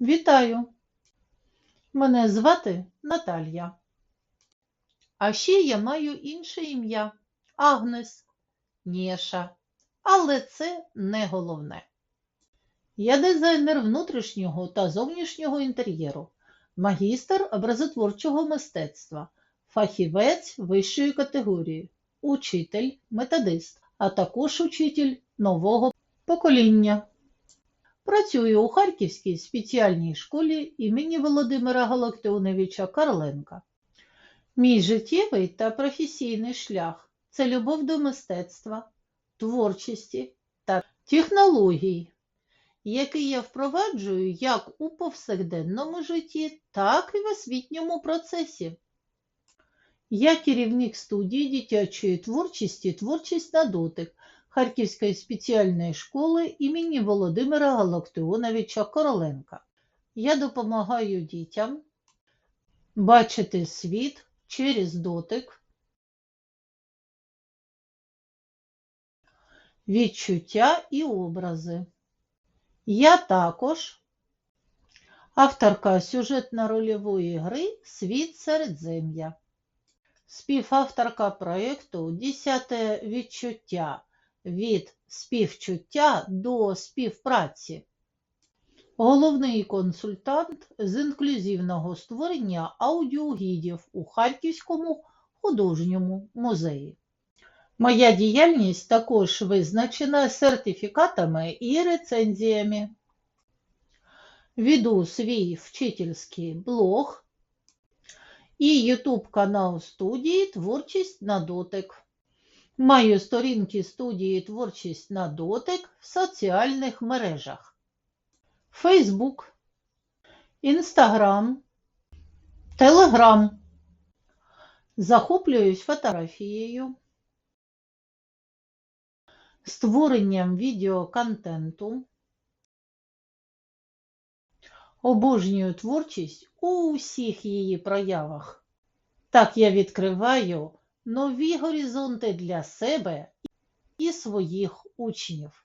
Вітаю! Мене звати Наталія. А ще я маю інше ім'я Агнес, Нєша. Але це не головне. Я дизайнер внутрішнього та зовнішнього інтер'єру, магістр образотворчого мистецтва, фахівець вищої категорії, учитель, методист, а також учитель нового покоління. Працюю у Харківській спеціальній школі імені Володимира Галактионовича Карленка. Мій життєвий та професійний шлях це любов до мистецтва, творчості та технологій, який я впроваджую як у повсякденному житті, так і в освітньому процесі. Я керівник студії дитячої творчості Творчість на дотик Харківської спеціальної школи імені Володимира Галактионовича Короленка. Я допомагаю дітям бачити світ через дотик, відчуття і образи. Я також авторка сюжетно-рольової гри Світ Середзем'я, співавторка проєкту Десяте відчуття від співчуття до співпраці. Головний консультант з інклюзивного створення аудіогідів у Харківському художньому музеї. Моя діяльність також визначена сертифікатами і рецензіями. Веду свій вчительський блог і YouTube канал студії Творчість на дотик. Маю сторінки студії Творчість на дотик в соціальних мережах. Facebook, Instagram, Telegram. Захоплююсь фотографією, створенням відеоконтенту. Обожнюю творчість у усіх її проявах. Так я відкриваю нові горизонти для себе і своїх учнів.